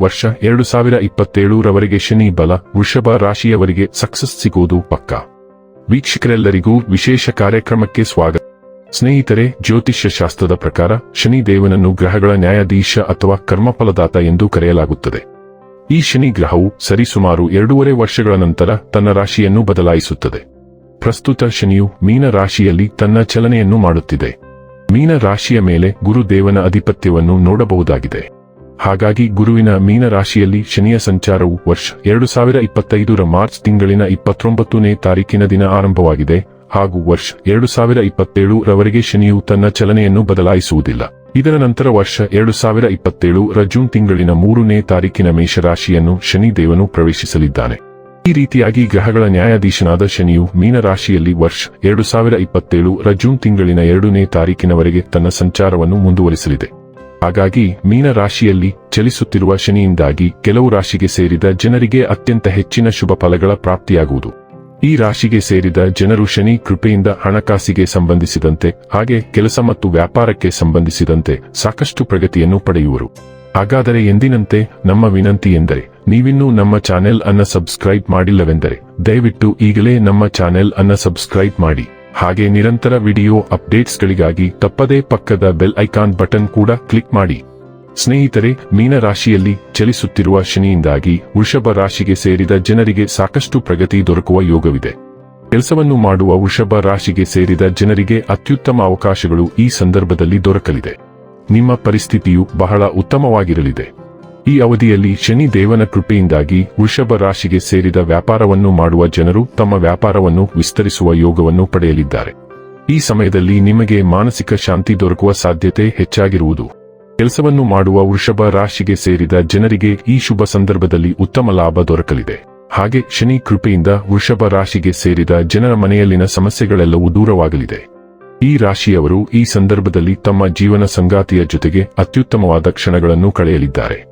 ವರ್ಷ ಎರಡು ಸಾವಿರ ಇಪ್ಪತ್ತೇಳರವರೆಗೆ ಶನಿ ಬಲ, ವೃಷಭ ರಾಶಿಯವರಿಗೆ ಸಕ್ಸಸ್ ಸಿಗುವುದು ಪಕ್ಕಾ. ವೀಕ್ಷಕರೆಲ್ಲರಿಗೂ ವಿಶೇಷ ಕಾರ್ಯಕ್ರಮಕ್ಕೆ ಸ್ವಾಗತ. ಸ್ನೇಹಿತರೆ, ಜ್ಯೋತಿಷ್ಯ ಶಾಸ್ತ್ರದ ಪ್ರಕಾರ ಶನಿ ದೇವನನ್ನು ಗ್ರಹಗಳ ನ್ಯಾಯಾಧೀಶ ಅಥವಾ ಕರ್ಮಫಲದಾತ ಎಂದು ಕರೆಯಲಾಗುತ್ತದೆ. ಈ ಶನಿ ಗ್ರಹವು ಸರಿಸುಮಾರು ಎರಡೂವರೆ ವರ್ಷಗಳ ನಂತರ ತನ್ನ ರಾಶಿಯನ್ನು ಬದಲಾಯಿಸುತ್ತದೆ. ಪ್ರಸ್ತುತ ಶನಿಯು ಮೀನ ರಾಶಿಯಲ್ಲಿ ತನ್ನ ಚಲನೆಯನ್ನು ಮಾಡುತ್ತಿದೆ. ಮೀನ ರಾಶಿಯ ಮೇಲೆ ಗುರುದೇವನ ಅಧಿಪತ್ಯವನ್ನು ನೋಡಬಹುದಾಗಿದೆ. ಹಾಗಾಗಿ ಗುರುವಿನ ಮೀನ ರಾಶಿಯಲ್ಲಿ ಶನಿಯ ಸಂಚಾರವು ವರ್ಷ ಎರಡು ಸಾವಿರ ಇಪ್ಪತ್ತೈದರ ಮಾರ್ಚ್ ತಿಂಗಳಿನ ಇಪ್ಪತ್ತೊಂಬತ್ತನೇ ತಾರೀಕಿನ ದಿನ ಆರಂಭವಾಗಿದೆ. ಹಾಗೂ ವರ್ಷ ಎರಡು ಸಾವಿರ ಇಪ್ಪತ್ತೇಳು ರವರೆಗೆ ಶನಿಯು ತನ್ನ ಚಲನೆಯನ್ನು ಬದಲಾಯಿಸುವುದಿಲ್ಲ. ಇದರ ನಂತರ ವರ್ಷ ಎರಡು ಸಾವಿರ ಇಪ್ಪತ್ತೇಳು ರ ಜೂನ್ ತಿಂಗಳಿನ ಮೂರನೇ ತಾರೀಕಿನ ಮೇಷರಾಶಿಯನ್ನು ಶನಿ ದೇವನು ಪ್ರವೇಶಿಸಲಿದ್ದಾನೆ. ಈ ರೀತಿಯಾಗಿ ಗ್ರಹಗಳ ನ್ಯಾಯಾಧೀಶನಾದ ಶನಿಯು ಮೀನರಾಶಿಯಲ್ಲಿ ವರ್ಷ ಎರಡು ಸಾವಿರ ಇಪ್ಪತ್ತೇಳು ರ ಜೂನ್ ತಿಂಗಳಿನ ಎರಡನೇ ತಾರೀಕಿನವರೆಗೆ ತನ್ನ ಸಂಚಾರವನ್ನು ಮುಂದುವರಿಸಲಿದೆ. ಹಾಗಾಗಿ ಮೀನ ರಾಶಿಯಲ್ಲಿ ಚಲಿಸುತ್ತಿರುವ ಶನಿಯಿಂದಾಗಿ ಕೆಲವು ರಾಶಿಗೆ ಸೇರಿದ ಜನರಿಗೆ ಅತ್ಯಂತ ಹೆಚ್ಚಿನ ಶುಭ ಫಲಗಳ ಪ್ರಾಪ್ತಿಯಾಗುವುದು. ಈ ರಾಶಿಗೆ ಸೇರಿದ ಜನರು ಶನಿ ಕೃಪೆಯಿಂದ ಹಣಕಾಸಿಗೆ ಸಂಬಂಧಿಸಿದಂತೆ, ಹಾಗೆ ಕೆಲಸ ಮತ್ತು ವ್ಯಾಪಾರಕ್ಕೆ ಸಂಬಂಧಿಸಿದಂತೆ ಸಾಕಷ್ಟು ಪ್ರಗತಿಯನ್ನು ಪಡೆಯುವರು. ಹಾಗಾದರೆ ಎಂದಿನಂತೆ ನಮ್ಮ ವಿನಂತಿ ಎಂದರೆ, ನೀವಿನ್ನೂ ನಮ್ಮ ಚಾನೆಲ್ ಅನ್ನ ಸಬ್ಸ್ಕ್ರೈಬ್ ಮಾಡಿಲ್ಲವೆಂದರೆ, ದಯವಿಟ್ಟು ಈಗಲೇ ನಮ್ಮ ಚಾನೆಲ್ ಅನ್ನ ಸಬ್ಸ್ಕ್ರೈಬ್ ಮಾಡಿ. ಹಾಗೆ ನಿರಂತರ ವಿಡಿಯೋ ಅಪ್ಡೇಟ್ಸ್ಗಳಿಗಾಗಿ ತಪ್ಪದೇ ಪಕ್ಕದ ಬೆಲ್ ಐಕಾನ್ ಬಟನ್ ಕೂಡ ಕ್ಲಿಕ್ ಮಾಡಿ. ಸ್ನೇಹಿತರೆ, ಮೀನ ರಾಶಿಯಲ್ಲಿ ಚಲಿಸುತ್ತಿರುವ ಶನಿಯಿಂದಾಗಿ ವೃಷಭ ರಾಶಿಗೆ ಸೇರಿದ ಜನರಿಗೆ ಸಾಕಷ್ಟು ಪ್ರಗತಿ ದೊರಕುವ ಯೋಗವಿದೆ. ಕೆಲಸವನ್ನು ಮಾಡುವ ವೃಷಭ ರಾಶಿಗೆ ಸೇರಿದ ಜನರಿಗೆ ಅತ್ಯುತ್ತಮ ಅವಕಾಶಗಳು ಈ ಸಂದರ್ಭದಲ್ಲಿ ದೊರಕಲಿದೆ. ನಿಮ್ಮ ಪರಿಸ್ಥಿತಿಯು ಬಹಳ ಉತ್ತಮವಾಗಿರಲಿದೆ. ಈ ಅವಧಿಯಲ್ಲಿ ಶನಿ ದೇವನ ಕೃಪೆಯಿಂದಾಗಿ ವೃಷಭ ರಾಶಿಗೆ ಸೇರಿದ ವ್ಯಾಪಾರವನ್ನು ಮಾಡುವ ಜನರು ತಮ್ಮ ವ್ಯಾಪಾರವನ್ನು ವಿಸ್ತರಿಸುವ ಯೋಗವನ್ನು ಪಡೆಯಲಿದ್ದಾರೆ. ಈ ಸಮಯದಲ್ಲಿ ನಿಮಗೆ ಮಾನಸಿಕ ಶಾಂತಿ ದೊರಕುವ ಸಾಧ್ಯತೆ ಹೆಚ್ಚಾಗಿರುವುದು. ಕೆಲಸವನ್ನು ಮಾಡುವ ವೃಷಭ ರಾಶಿಗೆ ಸೇರಿದ ಜನರಿಗೆ ಈ ಶುಭ ಸಂದರ್ಭದಲ್ಲಿ ಉತ್ತಮ ಲಾಭ ದೊರಕಲಿದೆ. ಹಾಗೆ ಶನಿ ಕೃಪೆಯಿಂದ ವೃಷಭ ರಾಶಿಗೆ ಸೇರಿದ ಜನರ ಮನೆಯಲ್ಲಿನ ಸಮಸ್ಯೆಗಳೆಲ್ಲವೂ ದೂರವಾಗಲಿದೆ. ಈ ರಾಶಿಯವರು ಈ ಸಂದರ್ಭದಲ್ಲಿ ತಮ್ಮ ಜೀವನ ಸಂಗಾತಿಯ ಜೊತೆಗೆ ಅತ್ಯುತ್ತಮವಾದ ಕ್ಷಣಗಳನ್ನು ಕಳೆಯಲಿದ್ದಾರೆ.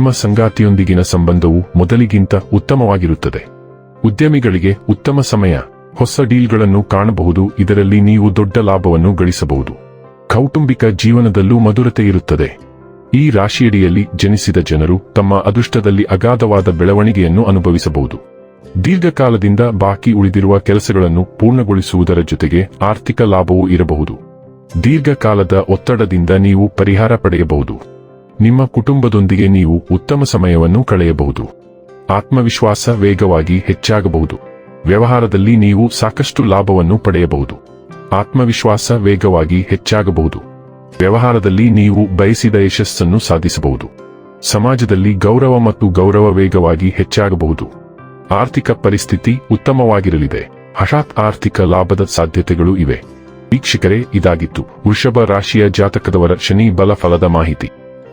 ನಿಮ್ಮ ಸಂಗಾತಿಯೊಂದಿಗಿನ ಸಂಬಂಧವು ಮೊದಲಿಗಿಂತ ಉತ್ತಮವಾಗಿರುತ್ತದೆ. ಉದ್ಯಮಿಗಳಿಗೆ ಉತ್ತಮ ಸಮಯ, ಹೊಸ ಡೀಲ್ಗಳನ್ನು ಕಾಣಬಹುದು, ಇದರಲ್ಲಿ ನೀವು ದೊಡ್ಡ ಲಾಭವನ್ನು ಗಳಿಸಬಹುದು. ಕೌಟುಂಬಿಕ ಜೀವನದಲ್ಲೂ ಮಧುರತೆ ಇರುತ್ತದೆ. ಈ ರಾಶಿಯಡಿಯಲ್ಲಿ ಜನಿಸಿದ ಜನರು ತಮ್ಮ ಅದೃಷ್ಟದಲ್ಲಿ ಅಗಾಧವಾದ ಬೆಳವಣಿಗೆಯನ್ನು ಅನುಭವಿಸಬಹುದು. ದೀರ್ಘಕಾಲದಿಂದ ಬಾಕಿ ಉಳಿದಿರುವ ಕೆಲಸಗಳನ್ನು ಪೂರ್ಣಗೊಳಿಸುವುದರ ಜೊತೆಗೆ ಆರ್ಥಿಕ ಲಾಭವೂ ಇರಬಹುದು. ದೀರ್ಘಕಾಲದ ಒತ್ತಡದಿಂದ ನೀವು ಪರಿಹಾರ ಪಡೆಯಬಹುದು. ನಿಮ್ಮ ಕುಟುಂಬದೊಂದಿಗೆ ನೀವು ಉತ್ತಮ ಸಮಯವನ್ನು ಕಳೆಯಬಹುದು. ಆತ್ಮವಿಶ್ವಾಸ ವೇಗವಾಗಿ ಹೆಚ್ಚಾಗಬಹುದು. ವ್ಯವಹಾರದಲ್ಲಿ ನೀವು ಸಾಕಷ್ಟು ಲಾಭವನ್ನು ಪಡೆಯಬಹುದು. ಆತ್ಮವಿಶ್ವಾಸ ವೇಗವಾಗಿ ಹೆಚ್ಚಾಗಬಹುದು. ವ್ಯವಹಾರದಲ್ಲಿ ನೀವು ಬಯಸಿದ ಯಶಸ್ಸನ್ನು ಸಾಧಿಸಬಹುದು. ಸಮಾಜದಲ್ಲಿ ಗೌರವ ಮತ್ತು ಗೌರವ ವೇಗವಾಗಿ ಹೆಚ್ಚಾಗಬಹುದು. ಆರ್ಥಿಕ ಪರಿಸ್ಥಿತಿ ಉತ್ತಮವಾಗಿರಲಿದೆ. ಹಠಾತ್ ಆರ್ಥಿಕ ಲಾಭದ ಸಾಧ್ಯತೆಗಳು ಇವೆ. ವೀಕ್ಷಕರೇ, ಇದಾಗಿತ್ತು ವೃಷಭ ರಾಶಿಯ ಜಾತಕದವರ ಶನಿ ಬಲ ಫಲದ ಮಾಹಿತಿ.